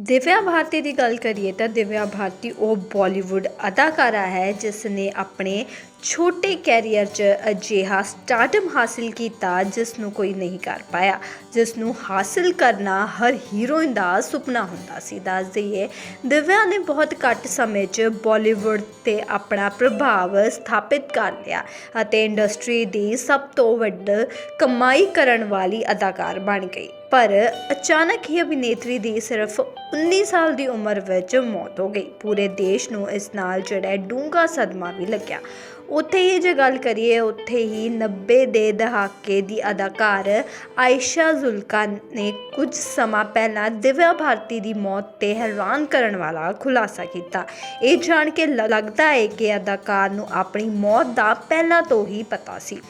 ਦਿਵਿਆ ਭਾਰਤੀ ਦੀ ਗੱਲ ਕਰੀਏ ਤਾਂ ਦਿਵਿਆ ਭਾਰਤੀ ਉਹ ਬਾਲੀਵੁੱਡ ਅਦਾਕਾਰਾ ਹੈ ਜਿਸ ਨੇ ਆਪਣੇ ਛੋਟੇ ਕੈਰੀਅਰ 'ਚ ਅਜਿਹਾ ਸਟਾਰਡਮ ਹਾਸਿਲ ਕੀਤਾ ਜਿਸ ਨੂੰ ਕੋਈ ਨਹੀਂ ਕਰ ਪਾਇਆ ਜਿਸ ਨੂੰ ਹਾਸਿਲ ਕਰਨਾ ਹਰ ਹੀਰੋਇਨ ਦਾ ਸੁਪਨਾ ਹੁੰਦਾ ਸੀ ਦੱਸ ਦਈਏ ਦਿਵਿਆ ਨੇ ਬਹੁਤ ਘੱਟ ਸਮੇਂ 'ਚ ਬਾਲੀਵੁੱਡ ਤੇ ਆਪਣਾ ਪ੍ਰਭਾਵ ਸਥਾਪਿਤ ਕਰ ਲਿਆ ਅਤੇ ਇੰਡਸਟਰੀ ਦੀ ਸਭ ਤੋਂ ਵੱਡ ਕਮਾਈ ਕਰਨ ਵਾਲੀ ਅਦਾਕਾਰ ਬਣ ਗਈ ਪਰ ਅਚਾਨਕ ਹੀ ਅਭਿਨੇਤਰੀ ਦੀ ਸਿਰਫ 19 ਸਾਲ ਦੀ ਉਮਰ ਵਿੱਚ ਮੌਤ ਹੋ ਗਈ। ਪੂਰੇ ਦੇਸ਼ ਨੂੰ ਇਸ ਨਾਲ ਜਿਹੜਾ ਡੂੰਘਾ ਸਦਮਾ ਵੀ ਲੱਗਿਆ। ਉੱਥੇ ਹੀ ਜੇ ਗੱਲ ਕਰੀਏ, ਉੱਥੇ ਹੀ 90 ਦੇ ਦਹਾਕੇ ਦੀ ਅਦਾਕਾਰ ਆਇਸ਼ਾ ਜ਼ੁਲਕਾ ਨੇ ਕੁਝ ਸਮਾਂ ਪਹਿਲਾਂ ਦਿਵਿਆ ਭਾਰਤੀ ਦੀ ਮੌਤ ਤੇ ਹੈਰਾਨ ਕਰਨ ਵਾਲਾ ਖੁਲਾਸਾ ਕੀਤਾ। ਇਹ ਜਾਣ ਕੇ ਲ- ਲੱਗਦਾ ਹੈ ਕਿ ਅਦਾਕਾਰ ਨੂੰ ਆਪਣੀ ਮੌਤ ਦਾ ਪਹਿਲਾਂ ਤੋਂ ਹੀ ਪਤਾ ਸੀ।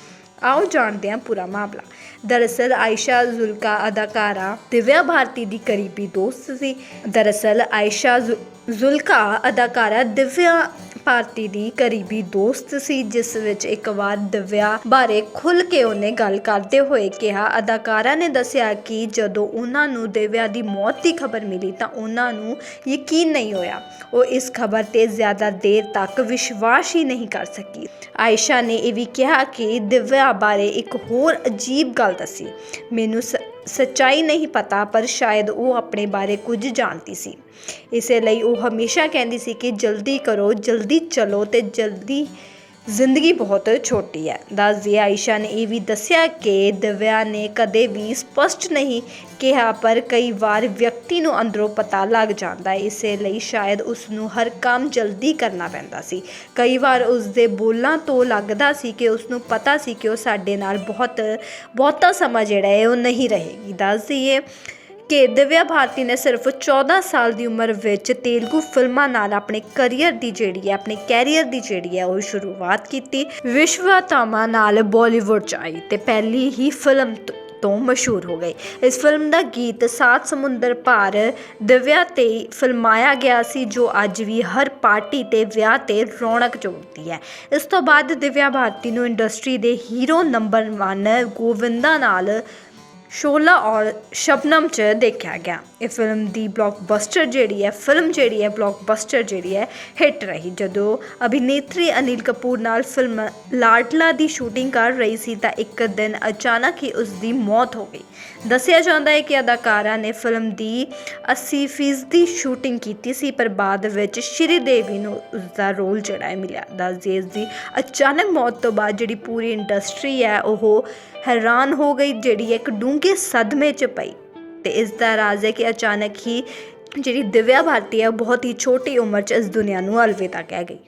ਆਓ ਜਾਣਦੇ ਹਾਂ ਪੂਰਾ ਮਾਮਲਾ। ਦਰਅਸਲ ਆਇਸ਼ਾ ਜ਼ੁਲਕਾ ਅਦਾਕਾਰਾ ਦਿਵਿਆ ਭਾਰਤੀ ਦੀ ਕਰੀਬੀ ਦੋਸਤ ਸੀ। ਦਰਅਸਲ ਆਇਸ਼ਾ ਜ਼ੁ- ਜ਼ੁਲਕਾ ਅਦਾਕਾਰਾ ਦਿਵਿਆ ਭਾਰਤੀ ਦੀ ਕਰੀਬੀ ਦੋਸਤ ਸੀ, ਜਿਸ ਵਿੱਚ ਇੱਕ ਵਾਰ ਦਿਵਿਆ ਬਾਰੇ ਖੁੱਲ ਕੇ ਉਹਨੇ ਗੱਲ ਕਰਦੇ ਹੋਏ ਕਿਹਾ। ਅਦਾਕਾਰਾ ਨੇ ਦੱਸਿਆ ਕਿ ਜਦੋਂ ਉਹਨਾਂ ਨੂੰ ਦਿਵਿਆ ਦੀ ਮੌਤ ਦੀ ਖਬਰ ਮਿਲੀ ਤਾਂ ਉਹਨਾਂ ਨੂੰ ਯਕੀਨ ਨਹੀਂ ਹੋਇਆ। ਉਹ ਇਸ ਖਬਰ ਤੇ ਜ਼ਿਆਦਾ ਦੇਰ ਤੱਕ ਵਿਸ਼ਵਾਸ ਹੀ ਨਹੀਂ ਕਰ ਸਕੀ। ਆਇਸ਼ਾ ਨੇ ਇਹ ਵੀ ਕਿਹਾ ਕਿ ਦਿਵਿਆ ਬਾਰੇ ਇੱਕ ਹੋਰ ਅਜੀਬ ਗੱਲ ਦੱਸੀ। ਮੈਨੂੰ ਸ- ਸੱਚਾਈ ਨਹੀਂ ਪਤਾ, ਪਰ ਸ਼ਾਇਦ ਉਹ ਆਪਣੇ ਬਾਰੇ ਕੁਝ ਜਾਣਦੀ ਸੀ। ਇਸੇ ਲਈ ਉਹ ਹਮੇਸ਼ਾ ਕਹਿੰਦੀ ਸੀ ਕਿ ਜਲਦੀ ਕਰੋ, ਜਲਦੀ ਚਲੋ ਤੇ ਜਲਦੀ ਜ਼ਿੰਦਗੀ ਬਹੁਤ ਛੋਟੀ ਹੈ। ਦੱਸਦੀ ਆਇਸ਼ਾ ਨੇ ਇਹ ਵੀ ਦੱਸਿਆ ਕਿ ਦਿਵਿਆ ਨੇ ਕਦੇ ਵੀ ਸਪਸ਼ਟ ਨਹੀਂ ਕਿਹਾ, ਪਰ ਕਈ ਵਾਰ ਵਿਅਕਤੀ ਨੂੰ ਅੰਦਰੋਂ ਪਤਾ ਲੱਗ ਜਾਂਦਾ ਹੈ। ਇਸੇ ਲਈ ਸ਼ਾਇਦ ਉਸ ਨੂੰ ਹਰ ਕੰਮ ਜਲਦੀ ਕਰਨਾ ਪੈਂਦਾ ਸੀ। ਕਈ ਵਾਰ ਉਸ ਦੇ ਬੋਲਾਂ ਤੋਂ ਲੱਗਦਾ ਸੀ ਕਿ ਉਸ ਨੂੰ ਪਤਾ ਸੀ ਕਿ ਉਹ ਸਾਡੇ ਨਾਲ ਬਹੁਤ, ਬਹੁਤਾ ਸਮਾਂ ਜਿਹੜਾ ਹੈ ਉਹ ਨਹੀਂ ਰਹੇਗੀ। ਦੱਸ ਹੈ ਕਿ ਦਿਵਿਆ ਭਾਰਤੀ ਨੇ ਸਿਰਫ 14 ਸਾਲ ਦੀ ਉਮਰ ਵਿੱਚ ਤੇਲਗੂ ਫਿਲਮਾਂ ਨਾਲ ਆਪਣੇ ਕੈਰੀਅਰ ਦੀ ਜਿਹੜੀ ਹੈ, ਆਪਣੇ ਕੈਰੀਅਰ ਦੀ ਜਿਹੜੀ ਹੈ, ਉਹ ਸ਼ੁਰੂਆਤ ਕੀਤੀ। ਵਿਸ਼ਵਾਤਾਮਾ ਨਾਲ ਬਾਲੀਵੁੱਡ ਚ ਆਈ ਤੇ ਪਹਿਲੀ ਹੀ ਫਿਲਮ ਤੋਂ- ਮਸ਼ਹੂਰ ਹੋ ਗਈ। ਇਸ ਫਿਲਮ ਦਾ ਗੀਤ ਸਾਤ ਸਮੁੰਦਰ ਪਾਰ ਦਿਵਿਆ ਤੇ ਫਿਲਮਾਇਆ ਗਿਆ ਸੀ, ਜੋ ਅੱਜ ਵੀ ਹਰ ਪਾਰਟੀ ਤੇ ਵਿਆਹ ਤੇ ਰੌਣਕ ਜੋੜਦੀ ਹੈ। ਇਸ ਤੋਂ ਬਾਅਦ ਦਿਵਿਆ ਭਾਰਤੀ ਨੂੰ ਇੰਡਸਟਰੀ ਦੇ ਹੀਰੋ ਨੰਬਰ 1 ਗੋਵਿੰਦਾ ਨਾਲ ਸ਼ੋਲਾ ਔਰ ਸ਼ਬਨਮ ਚ ਦੇਖਿਆ ਗਿਆ। ਇਹ ਫਿਲਮ ਦੀ ਬਲੌਕਬਸਟਰ ਜਿਹੜੀ ਹੈ ਫਿਲਮ ਜਿਹੜੀ ਹੈ ਬਲੌਕਬਸਟਰ ਜਿਹੜੀ ਹੈ ਹਿੱਟ ਰਹੀ। ਜਦੋਂ ਅਭਿਨੇਤਰੀ ਅਨਿਲ ਕਪੂਰ ਨਾਲ ਫਿਲਮ ਲਾਟਲਾ ਦੀ ਸ਼ੂਟਿੰਗ ਕਰ ਰਹੀ ਸੀ, ਤਾਂ ਇੱਕ ਦਿਨ ਅਚਾਨਕ ਹੀ ਉਸ ਦੀ ਮੌਤ ਹੋ ਗਈ। ਦੱਸਿਆ ਜਾਂਦਾ ਹੈ ਕਿ ਅਦਾਕਾਰਾ ਨੇ ਫਿਲਮ ਦੀ 80% ਦੀ ਸ਼ੂਟਿੰਗ ਕੀਤੀ ਸੀ, ਪਰ ਬਾਅਦ ਵਿੱਚ ਸ਼੍ਰੀ ਦੇਵੀ ਨੂੰ ਉਸ ਦਾ ਰੋਲ ਜਿਹੜਾ ਹੈ ਮਿਲਿਆ। ਦੱਸਦੀ ਇਸ ਦੀ ਅਚਾਨਕ ਮੌਤ ਤੋਂ ਬਾਅਦ ਜਿਹੜੀ ਪੂਰੀ ਇੰਡਸਟਰੀ ਹੈ, ਉਹ ਹੈਰਾਨ ਹੋ ਗਈ, ਜਿਹੜੀ ਇੱਕ ਡੂੰਘ ਸਦਮੇ 'ਚ ਪਈ ਤੇ ਇਸ ਦਾ ਰਾਜ਼ ਹੈ ਕਿ ਅਚਾਨਕ ਹੀ ਜਿਹੜੀ ਦਿਵਿਆ ਭਾਰਤੀ ਹੈ, ਉਹ ਬਹੁਤ ਹੀ ਛੋਟੀ ਉਮਰ 'ਚ ਇਸ ਦੁਨੀਆ ਨੂੰ ਅਲਵਿਦਾ ਕਹਿ ਗਈ।